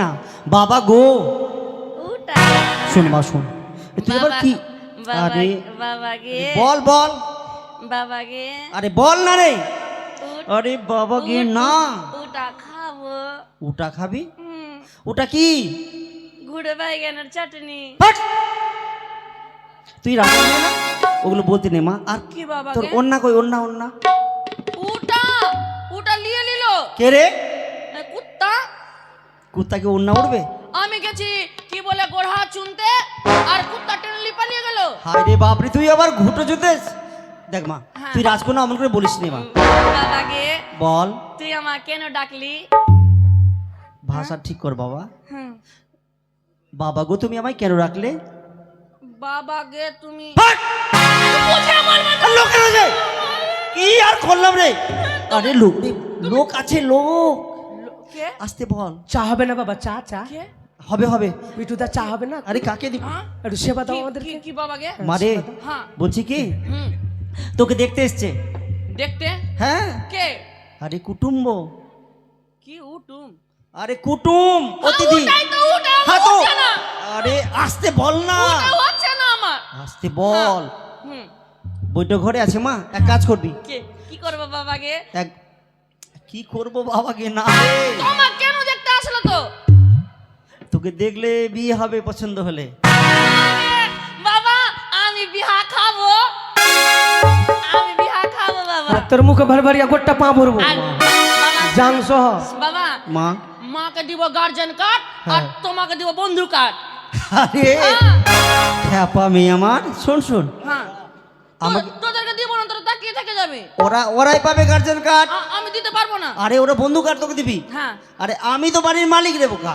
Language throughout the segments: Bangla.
না। বাবা গো। উটা শোন মা শোন। তুই এবার কি? আরে। বল বল। বাবাকে। আরে বল না রে। আরে বাবাকে না। উটা খাব। ওটা খাবি? ওটা কি? ঘুরে বাইগানের চাটনি। তুই রাখবি না? ওগুলো বলতে নে মা। আর কি তোর বাবাকে অন্যা কই? অন্যা অন্যা উটা উটা লিয়ে নিল। কে রে? কুত্তাকে অন্যা উঠবে আমি গেছি কি বলে গোড়া চুনতে আর কুত্তা টেনে পালিয়ে গেল। হায় রে বাপরে তুই আবার ঘুটো জুতেস? দেখ মা হ্যাঁ। তুই রাজকন্যা অমন করে বলিস নি মা। বাবাকে বল। তুই আমার কেন ডাকলি? ভাষা ঠিক কর বাবা। হুম, বাবা গো তুমি আমায় কেন রাখলে তুমি হাট! আর লোকের আছে। কি আর করলাম রে? আরে লোক লোক আছে লোক। আসতে বল। চা হবে না বাবা চা চা। কে? হবে হবে। মিঠুদা চা হবে না? আরে কাকে দিব? হ্যাঁ? একটু সেবা দাও আমাদের কি- কি বাবাকে? মারে। হ্যাঁ। বলছি কি? তোকে দেখতে এসছে। দেখতে? হ্যাঁ। কে? আরে কুটুম্ব। কি উটুম? আরে কুটুম অতিথি তাই তো উটা হ্যাঁ তো আরে আসতে বল না। উটা হচ্ছে না আমার। আসতে বল। হুম। বৈঠক ঘরে আছে মা এক কাজ করবি। কে? কি করব বাবাকে? এক কি করব বাবাকে না রে? তোমার কেন দেখতে আসলো তো? তোকে দেখলে বিয়ে হবে পছন্দ হলে। বাবা আমি বিহা খাব। আমি বিহা খাব বাবা। তোর মুখে ভার ভারিয়া গোটটা পা ভরবো। আর বাবা জাং সহ। বাবা মা। মাকে দিব গার্জেন কার্ড আর হ্যাঁ। তোমাকে দিব বন্ধু কার্ড আরে হ্যাঁ। খ্যাপা মেয়ে আমার। শোন শোন। হ্যাঁ। আমাকে- তাকিয়ে থেকে যাবে। ওরা ওরাই পাবে গার্জেন কার্ড আমি দিতে পারব না। আরে ওরা বন্ধু কার্ড তোকে দিবি? হ্যাঁ। আরে আমি তো বাড়ির মালিক রে বোকা।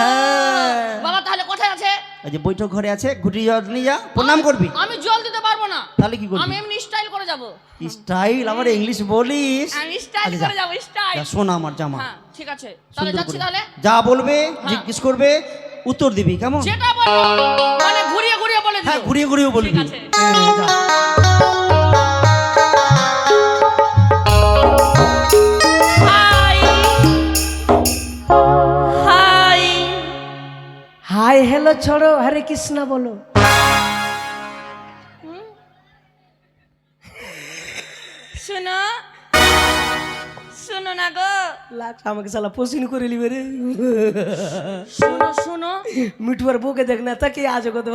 হ্যাঁ। বাবা তাহলে কোথায় আছে? এই যে বৈঠক ঘরে আছে ঘুটি জল নিয়ে যা প্রণাম করবি। আমি জল দিতে পারব না। তাহলে কি করবি? আমি এমনি স্টাইল করে যাব। স্টাইল আমার ইংলিশ বলিস? আমি স্টাইল আচ্ছা, করে যাব স্টাইল শোনা আমার জামা। হ্যাঁ ঠিক আছে। তাহলে যাচ্ছি তাহলে? যা বলবে হ্যাঁ। জিজ্ঞেস করবে উত্তর দিবি কেমন? যেটা বলব মানে ঘুরিয়ে ঘুরিয়ে বলে হ্যাঁ ঘুরিয়ে ঘুরিয়ে বলবি ঠিক আছে। হাই হ্যালো ছড়ো হরে কৃষ্ণ বলো। শোনো শোনো না গো। লাগছে আমাকে সালা পসিন করে লিবে রে। শোনো শোনো। মিঠুয়ার বউকে দেখ না তাকে আজ কত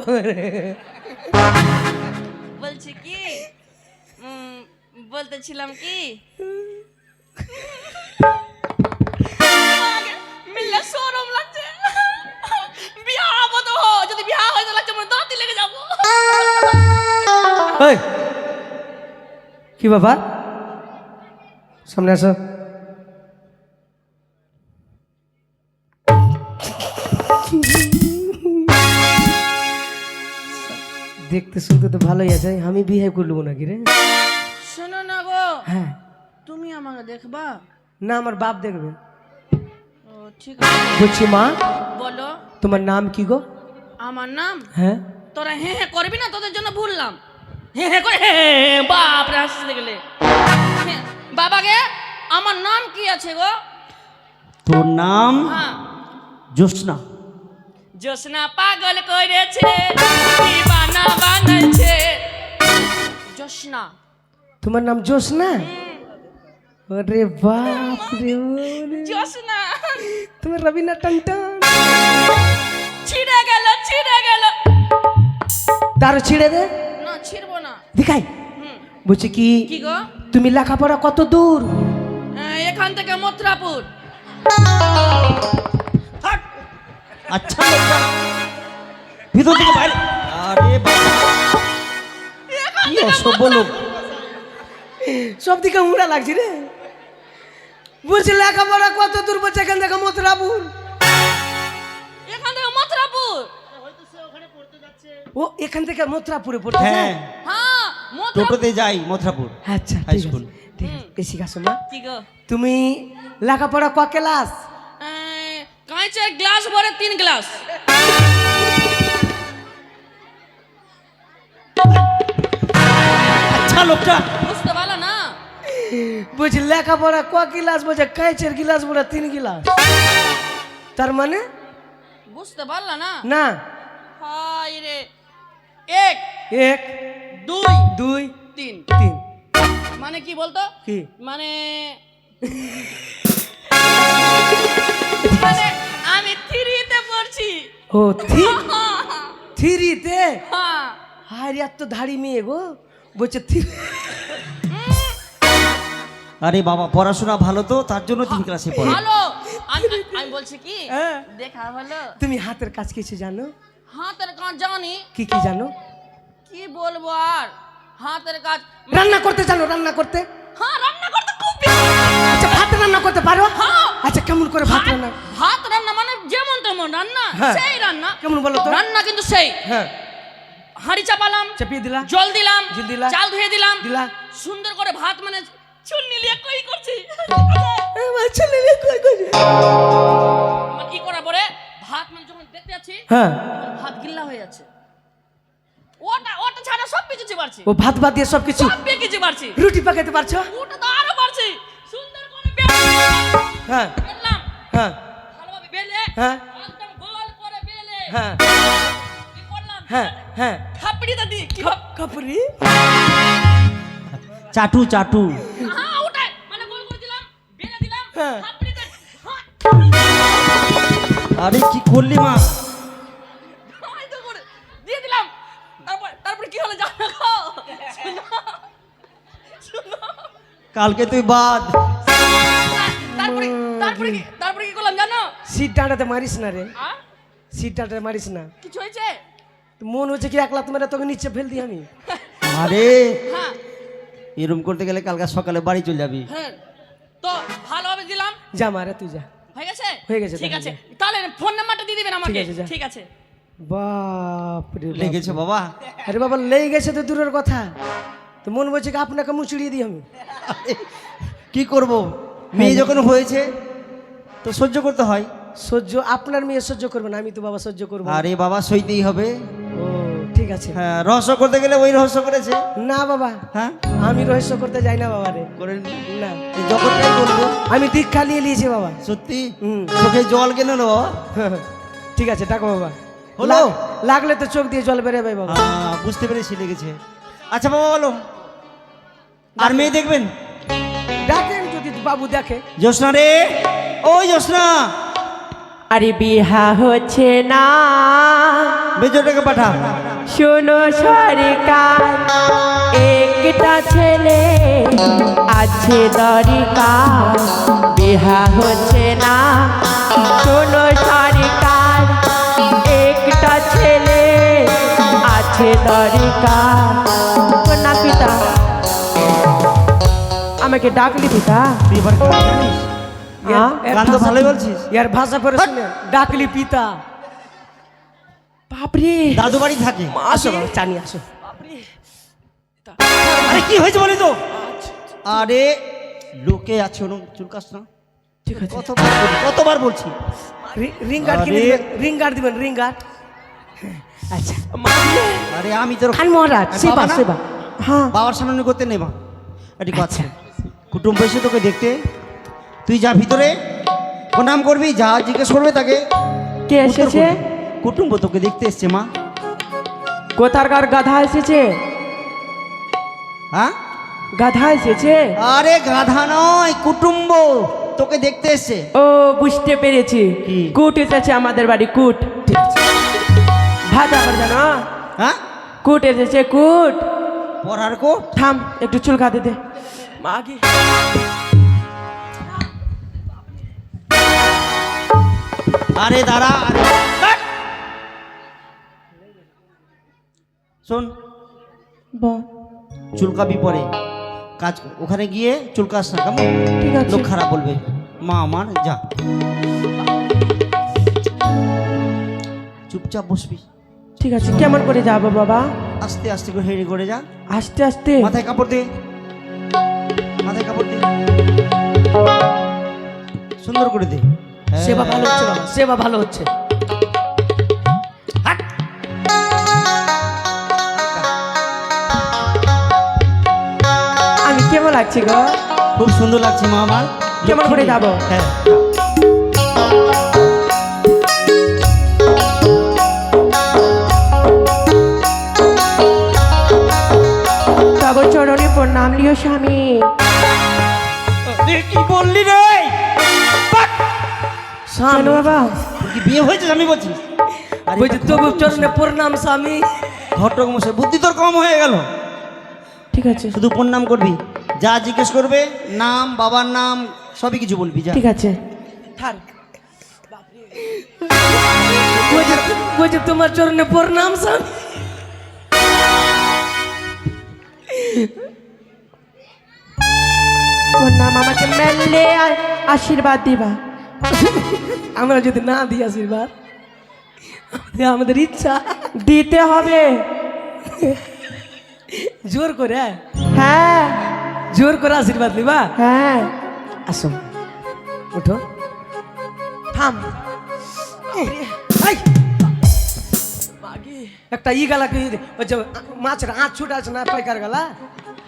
বলছি কি? বলতেছিলাম কি? মিললে সরম লাগছে। যদি বিয়া হয়ে তো লাগছে আমার দাঁতি লেগে যাব। কি বাবা সামনে আসো। দেখতে শুনতে তো ভালোই আছে। আমি বিয়ে করলবো নাকি রে? শোনো না গো। হ্যাঁ। তুমি আমাকে দেখবা? না আমার বাপ দেখবে। ও ঠিক আছে। বলছি মা বলো। তোমার নাম কি গো? আমার নাম? হ্যাঁ। তোরা হ্যাঁ হ্যাঁ করবি না? তোদের জন্য ভুললাম। হ্যাঁ হ্যাঁ করে হ্যাঁ হ্যাঁ, হ্যাঁ, বাপ হাসতে গেলে হ্যাঁ, বাবাকে আমার নাম কি আছে গো? তোর নাম? হ্যাঁ। জ্যোৎস্না। জোসনা পাগল করেছে দিবানা বানাইছে। জোসনা তোমার নাম জোসনা আরে বাপ রে। জোসনা তুমি ছিঁড়ে গেল ছিঁড়ে গেল। তার ছিঁড়ে দে। না ছিড়বো না। দেখাই বলছি কি কি গো? তুমি লেখাপড়া কত দূর? এখান থেকে মথুরাপুর! আচ্ছা। ভিতর থেকে বাইরে। আরে কি অসভ্য লোক। সব দিকে উড়া লাগছে রে। বলছি লেখাপড়া কত দূর? বলছে এখান থেকে মথুরাপুর। ও এখান থেকে মথুরাপুরে পড়তে হ্যাঁ। হ্যাঁ টোটোতে যাই মথুরাপুর। আচ্ছা হাই স্কুল। বেশি কাছো মা তুমি লেখাপড়া ক ক্লাস? কাঁচের গ্লাস ভরে তিন গ্লাস। আচ্ছা লোকটা। বুঝতে পারল না? বলছি লেখাপড়া ক গিলাস বলছে কাইচের গিলাস বলে তিন গিলাস। তার মানে? বুঝতে পারলা না? না। হাই রে এক এক দুই দুই তিন। তিন। মানে কি বলতো? কি? মানে মানে আমি থ্রিতে পড়ছি। ও থ্রি? থ্রিতে? হ্যাঁ। হায় এত ধাড়ি মেয়ে গো। বলছে থ্রি। আরে বাবা পড়াশোনা ভালো তো তার জন্য তিন ক্লাসে পড়ে। ভালো। আমি আমি বলছি কি? হ্যাঁ। দেখা হলো। তুমি হাতের কাজ কিছু জানো? হাতের কাজ জানি কি কি জানো কি বলব আর হাতের কাজ রান্না করতে জানো রান্না করতে হ্যাঁ রান্না করতে খুব আচ্ছা ভাত রান্না করতে পারো হ্যাঁ। আচ্ছা কেমন করে ভাত রান্না ভাত রান্না মানে যেমন তেমন রান্না। সেই রান্না কেমন বলো তো রান্না কিন্তু সেই হ্যাঁ হাঁড়ি চাপালাম চাপিয়ে দিলা জল দিলাম জল দিলা। চাল ধুয়ে দিলাম দিলা সুন্দর করে ভাত মানে চুল নিলিয়ে কই করছি আমার ছেলে রে কই কই মানে কি করার পরে ভাত মানে যখন দেখতে যাচ্ছি হ্যাঁ তখন ভাত গিল্লা হয়ে যাচ্ছে ওটা ওটা ছাড়া সব কিছু পারছি। ও ভাত ভাত দিয়ে সব কিছু সব কিছু পারছি। রুটি পাকাতে পারছ? ওটা তো আরও পারছি। সুন্দর করে বেলে হ্যাঁ। হ্যাঁ। ভালোভাবে বেলে হ্যাঁ। একদম গোল করে বেলে। হ্যাঁ। কি করলাম? হ্যাঁ হ্যাঁ। থাপড়িটা দি কি কাপুরি চাটু চাটু। হ্যাঁ ওটাই। মানে গোল করে দিলাম বেলে দিলাম হ্যাঁ। হ্যাঁ। আরে কি করলি মা এই তো করে দিয়ে দিলাম তারপর গো? শোনো শোনো কালকে তুই বাদ। তারপরে তারপরে কি তারপরে কি করলাম জানো? সিট ডাঁটাতে মারিস না রে। আ? সিট ডাঁটাতে মারিস না। কিছু হয়েছে? তো মন হচ্ছে কি একলা তোমার তোকে নিচে ফেল দিই আমি? আরে হ্যাঁ। এরম করতে গেলে কালকে সকালে বাড়ি চলে যাবি। হ্যাঁ। তো ভালোভাবে দিলাম। যা মারে তুই যা। হয়ে গেছে? হয়ে গেছে, ঠিক আছে। তাহলে ফোন নাম্বারটা দিয়ে দিবেন আমাকে। আছে, যা। ঠিক আছে। বাপ রে বাপ। লেগেছে বাবা। আরে বাবা লেগে গেছে তো দূরের কথা। তো মন বলছে কি আপনাকে মুচড়িয়ে দিই আমি? কি করব? মেয়ে যখন হয়েছে তো সহ্য করতে হয়। সহ্য আপনার মেয়ে সহ্য করবে না আমি তো বাবা সহ্য করব। আরে বাবা সইতেই হবে। ও ঠিক আছে। হ্যাঁ রহস্য করতে গেলে ওই রহস্য করেছে। না বাবা হ্যাঁ? আমি রহস্য করতে যাই না বাবা রে। করে না। যখন যাই বলব আমি দীক্ষা নিয়ে নিয়েছি বাবা। সত্যি? চোখে জল কেন বাবা? ঠিক আছে ডাকো বাবা। হলো? লাগলে তো চোখ দিয়ে জল বেরোবে বাবা। বুঝতে পেরেছি লেগেছে। আচ্ছা বাবা বলো। আর মেয়ে দেখবেন? ডাকেন যদি বাবু দেখে। জ্যোৎস্না রে। ওই জ্যোৎস্না। আরে বিহা হচ্ছে না। মেজরটাকে পাঠা শোনো সরকার একটা ছেলে আছে দরকার। বিহা হচ্ছে না। শোনো সরকার। না পিতা আমাকে ডাকলি পিতা গান? হ্যাঁ? গান তো ভাষা- ভালোই বলছিস। ইয়ার ভাষা পরে শুনে ডাকলি পিতা। বাপরে। দাদু বাড়ি থাকে। আসো চানি আসো। আরে কি হয়েছে বলি তো? আরে লোকে আছে ওরম চুলকাস না? ঠিক আছে। কতবার বলি, কতবার বলছি? রি- গার্ড কিনে। দিবেন রিং গার্ড দিবেন রিং গার্ড আচ্ছা। আরে আমি তোর খান মহারাজ সেবা সেবা। হ্যাঁ। বাবার সামনে করতে নেবা। এটি কথা কুটুম্ব এসে তোকে দেখতে। তুই যা ভিতরে প্রণাম করবি যা জিজ্ঞেস করবে তাকে। কে এসেছে? কুটুম্ব তোকে দেখতে এসছে মা। কোথাকার গাধা এসেছে? হ্যাঁ? গাধা এসেছে? আরে গাধা নয় কুটুম্ব। তোকে দেখতে এসছে। ও বুঝতে পেরেছি। কি? কুট এসেছে আমাদের বাড়ি কুট। ভাত আবার জানো হ্যাঁ? কুট এসেছে কুট। পড়ার কো থাম একটু চুল খাতে দে। মাগি। আরে দাঁড়া শোন। চুলকাবি পরে। কাজ ওখানে গিয়ে চুলকাস না কেমন? ঠিক আছে। লোক খারাপ বলবে। মা আমার যা। চুপচাপ বসবি। ঠিক আছে কেমন করে যাব বাবা? আস্তে আস্তে করে হেঁড়ে করে যা। আস্তে আস্তে। মাথায় কাপড় দে। মাথায় কাপড় দে। সুন্দর করে দে। সেবা ভালো হচ্ছে বাবা সেবা ভালো হচ্ছে। আমি কেমন লাগছে গো? খুব সুন্দর লাগছে মা আমার। কেমন করে যাব? হ্যাঁ প্রণাম লিও স্বামী। কি বললি রে? কেন বাবা? কি বিয়ে হয়েছে আমি বলছি? আরে বলছি তবু চরণে প্রণাম স্বামী। ঘটক মশাই বুদ্ধি তোর কম হয়ে গেল। ঠিক আছে। শুধু প্রণাম করবি। যা জিজ্ঞেস করবে নাম বাবার নাম সবই কিছু বলবি যা। ঠিক আছে। থাক। বলছি তোমার চরণে প্রণাম স্বামী। প্রণাম আমাকে মেললে আশীর্বাদ দিবা। আমরা যদি না দিই আশীর্বাদ আমাদের- ইচ্ছা। দিতে হবে। জোর করে? হ্যাঁ। জোর করে আশীর্বাদ দিবা হ্যাঁ। আসো উঠো। থাম। একটা ই গালা মাছের আঁচ ছুটা আছে না পাইকার গালা?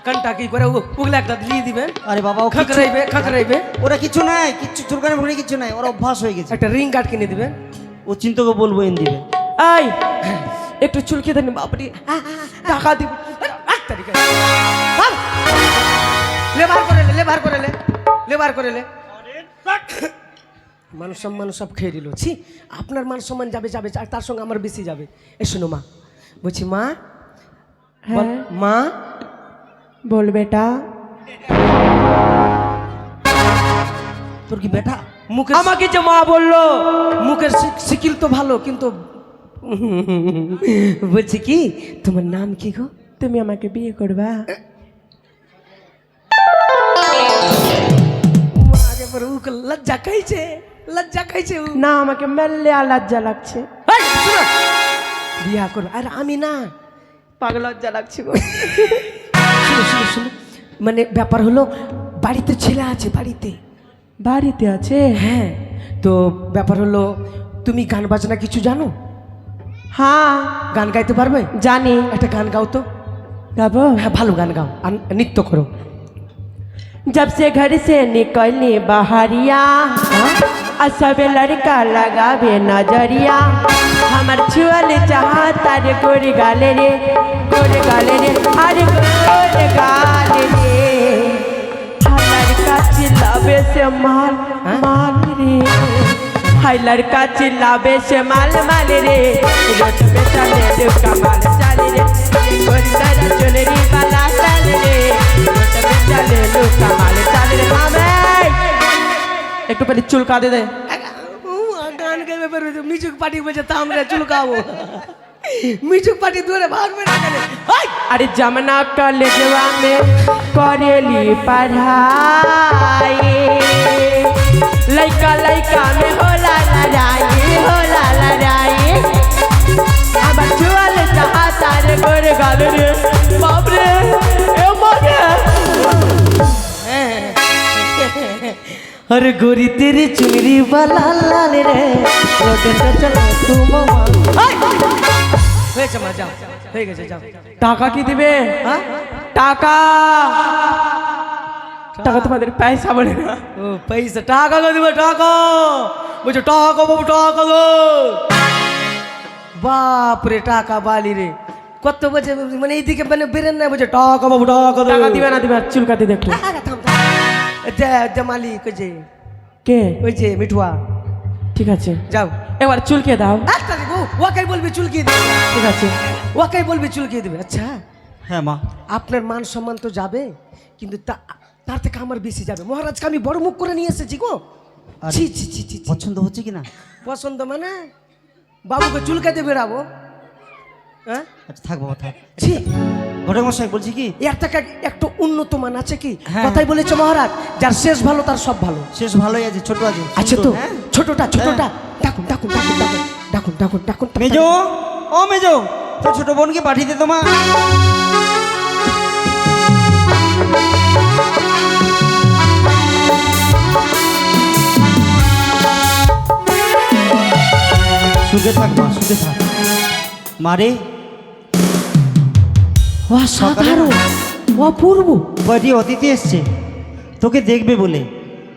কানটা কি করে ও- ওগুলা একটা দিয়ে দিবেন আরে বাবা ও খাকরাইবে খাকরাইবে ওরা কিছু নাই কিচ্ছু চুরকানি ফুরকানি কিছু নাই ওরা অভ্যাস হয়ে গেছে। একটা রিং কাট কিনে দিবেন ও চিন্তকে বলব এন দিবে। আই একটু চুলকে দেন বাপরি। টাকা দিব। লেবার করে লে লেবার করে লে লেবার করে লে। মান সম্মান সব খেয়ে দিল ছি আপনার মান সম্মান যাবে যাবে আর তার সঙ্গে আমার বেশি যাবে। এ শোনো মা বলছি মা হ্যাঁ। মা বল বেটা। তোর কি বেটা? মুখে আমাকে যে মা বলল মুখের সিকিল তো ভালো কিন্তু বলছি কি তোমার নাম কি গো? তুমি আমাকে বিয়ে করবা? আগে পরে উকে লজ্জা খাইছে লজ্জা খাইছে উ। না আমাকে মেললে লজ্জা লাগছে। এই, শোনো। বিয়া করো আর আমি না পাগল লজ্জা লাগছে গো। মানে ব্যাপার হলো বাড়িতে ছেলে আছে বাড়িতে বাড়িতে আছে হ্যাঁ তো ব্যাপার হলো তুমি গান বাজনা কিছু জানো হ্যাঁ গান গাইতে পারবে জানি একটা গান গাও তো গাবো হ্যাঁ ভালো গান গাও আর নৃত্য করো जब से घर से निकली बहरिया आ सब लड़का लगावे नजरिया हमर छुअल आरे गोरे गाले रे गोरे गाले रे आरे गोरे गाले रे। हाय लड़का चिल्लावे से माल माल रे। हाय लड़का चिल्लावे से माल माल रे। रोट पे चले दे का माल चले रे। गोरे गाले चले रे बाला चले रे। रोट पे चले लो का माल चले रे। हाँ मामे एक तो पहले चुलका दे दे। म्यूज़िक पार्टी में जता हम चुलकाओ মিউজিক পার্টি দূরে ভাগবে না কেন হাই! अरे जमना कॉलेजवा में करेली पढ़ाई लइका लइका में होला लड़ाई होला लड़ाई अब छुअल चाहता रे गोरे गाल रे बाप रे ए मगे अरे गोरी तेरी चुनरी वाला लाल रे रोड पे चलो तू मामा হাই! হয়েছে মা যাও। হয়ে গেছে যাও। টাকা কি দিবে? হ্যাঁ? টাকা। টাকা তোমাদের পয়সা বলে না। ও পয়সা টাকা গো দিবে? টাকা। বলছে টাকা বাবু টাকা গো বাপ রে টাকা বালি রে। কত বলছে মানে এইদিকে মানে বেরেন না বলছে টাকা বাবু টাকা টাকা দিবে না দিবে চুলকাতে দেখো দে মালিক ওই যে। কে? ওই যে মিঠুয়া। ঠিক আছে। যাও। এবার চুলকে দাও। একটা ওয়াকাই বলবি চুলকিয়ে দেবে। ঠিক আছে। ওয়াকাই বলবি চুলকিয়ে দেবে। আচ্ছা। হ্যাঁ মা। আপনার মান সম্মান তো যাবে কিন্তু তা তার থেকে আমার বেশি যাবে। মহারাজকে আমি বড় মুখ করে নিয়ে এসেছি গো। ছি ছি ছি ছি। পছন্দ হচ্ছে কি না? পছন্দ মানে? বাবুকে চুলকাতে বেরাবো হ্যাঁ? আচ্ছা থাক বাবা থাক। ছি। বলছি কি? এর থেকে একটু উন্নত মান আছে কি? হ্যাঁ। কথাই বলেছে মহারাজ যার শেষ ভালো তার সব ভালো। শেষ ভালোই আছে ছোট আছে আছে তো? হ্যাঁ? ছোটটা ছোটটা। ডাকুন ডাকুন ডাকুন ডাকুন। ডাকুন ডাকুন ডাকুন মেজো ও মেজো তোর ছোট বোনকে পাঠিয়ে দে তোমা সুখে থাক মা সুখে থাক। মারে অসাধারণ অপূর্ব। বাড়ি অতিথি এসছে। তোকে দেখবে বলে।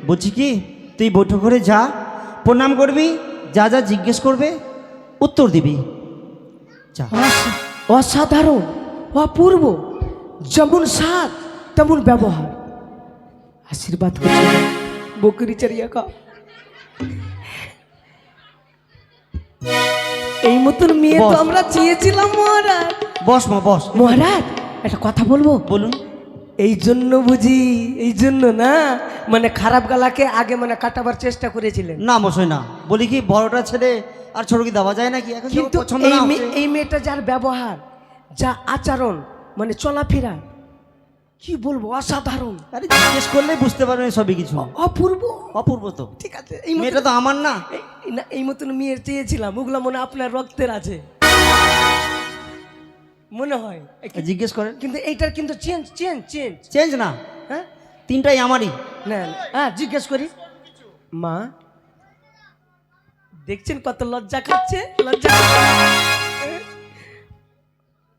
বলছি কি তুই বৈঠক করে যা প্রণাম করবি যা যা জিজ্ঞেস করবে উত্তর দিবি। যা। অসাধারণ অপূর্ব যেমন স্বাদ তেমন ব্যবহার। আশীর্বাদ করছি। বকরি চারিয়া কা এই মতন মেয়ে তো আমরা চেয়েছিলাম মহারাজ। বস মা বস। মহারাজ একটা কথা বলব? বলুন। এই জন্য বুঝি এই জন্য না মানে খারাপ গালাকে আগে মানে কাটাবার চেষ্টা করেছিলেন। না মশাই না। বলি কি বড়টা ছেলে আর ছোট কি দেওয়া যায় নাকি? এখন কিন্তু এই মেয়েটা যার ব্যবহার যা আচরণ মানে চলাফেরা কি বলব অসাধারণ। আরে জিজ্ঞেস করলে বুঝতে পারবেন সবই কিছু। অপূর্ব। অপূর্ব তো। ঠিক আছে এই মেয়েটা তো আমার না। এই- মতন মেয়ের চেয়েছিলাম ওগুলো মনে আপনার রক্তের আছে। মনে হয়। জিজ্ঞেস করেন। কিন্তু এইটার কিন্তু চেঞ্জ চেঞ্জ চেঞ্জ চেঞ্জ না। হ্যাঁ? তিনটাই আমারই। না, হ্যাঁ জিজ্ঞেস করি। মা দেখছেন কত লজ্জা খাচ্ছে লজ্জা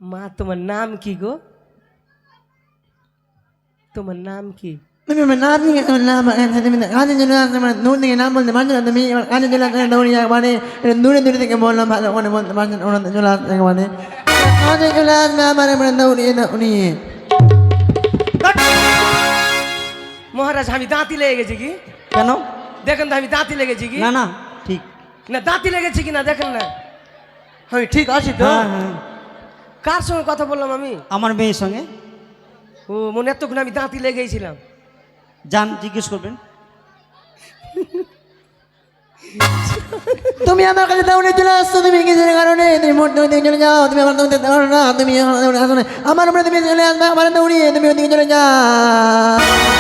মা তোমার নাম কি গো তোমার নাম কি দূরে দূরে থেকে বললাম ভালো চলে আসতে মানে চলে আসবে আমার দৌড়িয়ে দৌড়িয়ে মহারাজ আমি দাঁতি লেগে গেছি কি কেন দেখেন তো আমি দাঁতি লেগেছি কি না না না দাঁতি লেগেছে কি না দেখেন না। আমি ঠিক আছি তো? হ্যাঁ হ্যাঁ। কার সঙ্গে কথা বললাম আমি? আমার মেয়ের সঙ্গে। ও মনে এতক্ষণ আমি দাঁতি লেগেছিলাম। যান জিজ্ঞেস করবেন। তুমি আমার কাছে দৌড়ে চলে আসছো তুমি কিসের কারণে? তুমি মোট দিকে চলে যাও তুমি আমার দৌড়তে দাও না তুমি আমার দৌড়ে আসো না। আমার উপরে তুমি চলে আসবে আমার দৌড়িয়ে তুমি ওদিকে চলে যাও।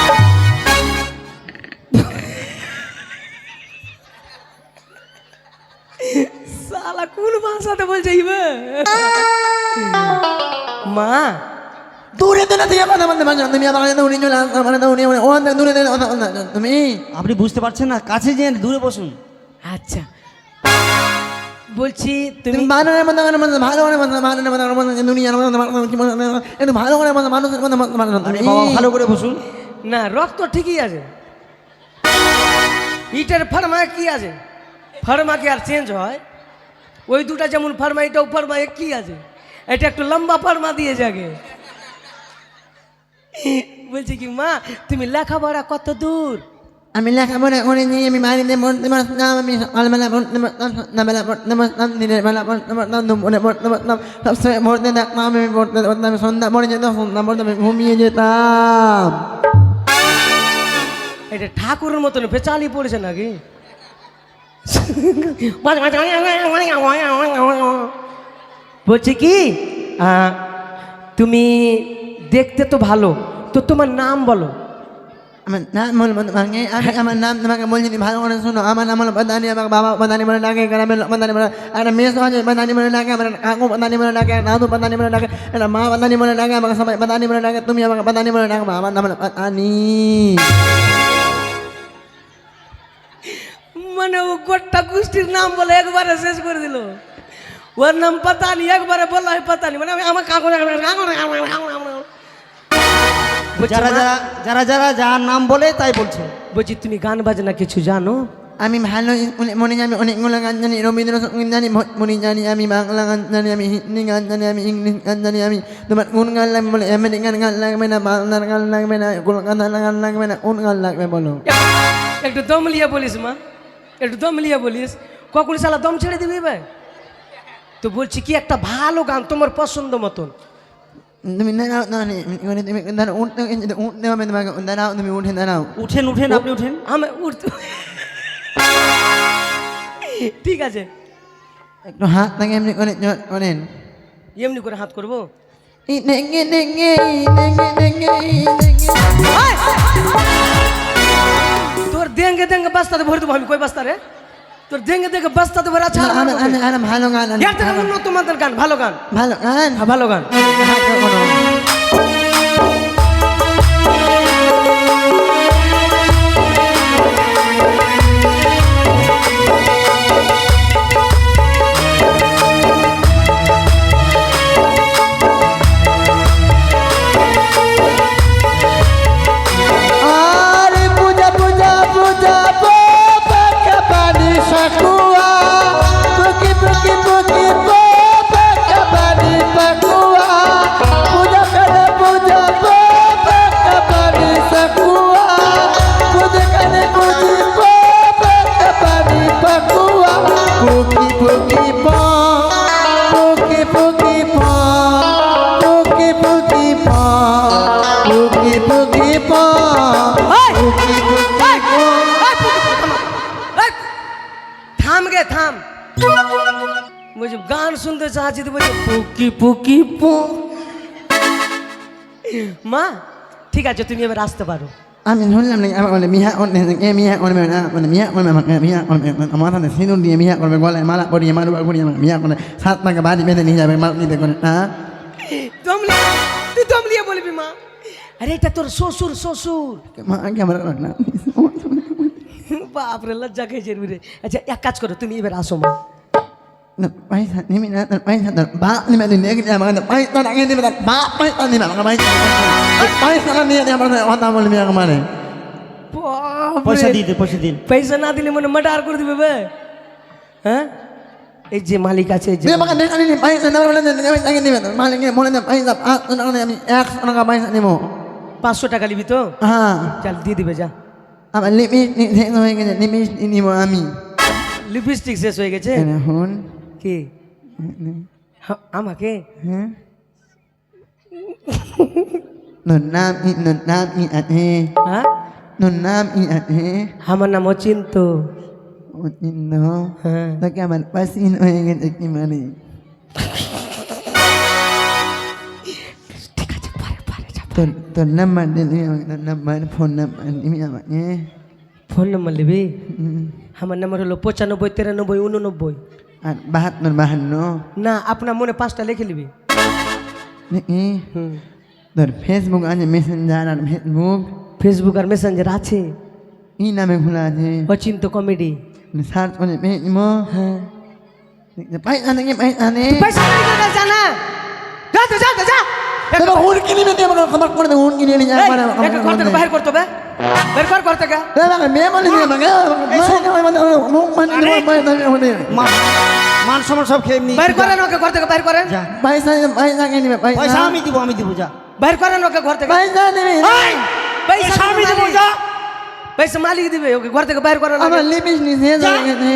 তুমি। আপনি বুঝতে পারছেন না কাছে যে দূরে বসুন। আচ্ছা। বলছি তুমি ভালো ভালো করে বসুন। না রক্ত ঠিকই আছে। ইটের ফার্মা কি আছে? ফার্মা কি আর চেঞ্জ হয়? ওই দুটা যেমন ফার্মা এটাও ফার্মা এ কি আছে? এটা একটু লম্বা ফার্মা দিয়ে যাকে। বলছি কি মা তুমি লেখাপড়া কত দূর? আমি লেখাপড়া করে নিয়ে আমি বাড়িতে পড়তে পারতাম আমি সকালবেলা পড়তে পারতাম সন্ধ্যাবেলা পড়তে পারতাম দিনের বেলা পড়তে পারতাম দুপুরে পড়তে পারতাম সবসময় পড়তে থাকতাম আমি পড়তে পারতাম সন্ধ্যা পড়ে যেতাম সন্ধ্যা পড়তে আমি ঘুমিয়ে যেতাম। এটা ঠাকুরের মতন বেচালি পড়েছে নাকি? বলছি কি? তুমি দেখতে তো ভালো, তো তোমার নাম বলো। আমার নাম বলব তোমাকে আমি আমার নাম তোমাকে বলছি ভালো করে শোনো। আমার নাম বাদানি আমাকে বাবা বাদানি বলে ডাকে গ্রামের বাদানি বলে একটা মেয়ে সহজে বাদানি বলে ডাকে, আমার কাকু বাদানি বলে ডাকে দাদু বাদানি বলে ডাকে মা বাদানি বলে ডাকে, আমাকে সবাই বাদানি বলে ডাকে, তুমি আমাকে বাদানি বলে ডাকে আমার নাম হলো বাদানি। মানে ও গোটা গোষ্ঠীর নাম বলে একবারে শেষ করে দিল। ওর নাম পাতা নি একবারে বলল হয় পাতানি মানে আমি আমার কাকু যারা যারা যারা যারা যার নাম বলে তাই বলছে। বলছি তুমি গান বাজনা কিছু জানো? আমি ভালো মনে জানি অনেকগুলো গান জানি রবীন্দ্রসঙ্গীত জানি ভোজপুরি জানি আমি বাংলা গান জানি আমি হিন্দি গান জানি আমি ইংলিশ গান জানি আমি তোমার কোন গান লাগবে বলে? আমেরিকান গান লাগবে না বাংলার গান লাগবে না কলকাতার গান লাগবে না কোন গান লাগবে বলো? একটু দম লিয়ে বলিস মা। একটু দম লিয়ে বলিস কখন সালা দম ছেড়ে দিবি ভাই তো বলছি কি একটা ভালো গান তোমার পছন্দ মতন উঠেন উঠেন আপনি উঠেন আমি উঠতে ঠিক আছে একটু হাত থাকে এমনি করে করেন এমনি করে হাত করব ই দেঙ্গে ই দেঙ্গে দেঙ্গে ই দেঙ্গে দেঙ্গে বাস্তাতে ভরে দেবো আমি কই বাস্তারে তোর দেঙ্গে দেঙ্গে বাস্তাতে ভরে আমি ভালো গান এর থেকে উন্নত মানের গান ভালো গান ভালো গান ভালো গান বলছি পুকি পুকি পু মা ঠিক আছে তুমি এবার আসতে পারো। আমি শুনলাম নাকি আমার করবে এ মিয়া করবে না মানে মিয়া করবে আমাকে মিয়া করবে আমার হাতে সিঁদুর দিয়ে মিয়া করবে গলায় মালা পরিয়ে মারুয়া করিয়ে আমাকে মিয়া করবে সাত টাকা বাড়ি বেঁধে নিয়ে যাবে মাল দিতে করে। না দমলিয়া তুই দমলিয়া বলবি মা। আরে এটা তোর শ্বশুর শ্বশুর। মা ক্যামেরা রাখলাম বাপরে লজ্জা খেয়েছে রে আচ্ছা এক কাজ করো তুমি এবার আসো মা। নিবি না পয়সা তোর বাপ নিবে তুই দেখে যাবে আমাকে পয়সা লাগিয়ে দিবে তোর বাপ পয়সা নিবে আমাকে পয়সা পয়সা নিয়ে দিয়ে আমার কথা বলবি আমারে বাপরে। পয়সা দিয়ে দে পয়সা দিন পয়সা না দিলে মনে মার্ডার করে দিবে বে হ্যাঁ এই যে মালিক আছে যে আমাকে দেখা নিবি পয়সা না বলে পয়সা নিবে তোর মালিকে বলে দে পয়সা পাঁচশো টাকা দিয়ে আমি একশো টাকা পয়সা নিবো পাঁচশো টাকা নিবি তো? হ্যাঁ। চল দিয়ে দিবে যা। আমার লিপস্টিক শেষ হয়ে গেছে। লিপস্টিক নিব আমি লিপস্টিক শেষ হয়ে গেছে এখন কি আমাকে হ্যাঁ হ্যাঁ nam y at he আমার নাম অচিন্ত no হ্যাঁ o yang at ni mari Ton ton naman din yung ton naman phone naman ini amak ni phone number নিবি আমার নাম্বার হলো পঁচানব্বই তিরানব্বই উননব্বই Non bahan no না আপনার মনে পাঁচটা লিখে নিবি eh Ton Facebook aja messenger আর Facebook ফেসবুক আর মেসেঞ্জার আছে Ini nama khula je Achinta comedy on ni mo হ্যাঁ baik ane পয়সা নাই করে জানা যা যা যা Kini nanti apa kamar kamar hun kini ni এই, apa একে ঘর থেকে বাইর করতে হবে বের কর ঘর থেকে। মা- মান সম্মান সব খেয়ে এমনি বাইর করেন ওকে ঘর থেকে বাইর করেন। যা। পয়সা আমি দিব আমি দিব যা। বাইর করেন ওকে ঘর থেকে। পয়সা পয়সা আমি দিব মালিক। যা। পয়সা মালিক দিবে ওকে ঘর থেকে বাইর করেন আমার নি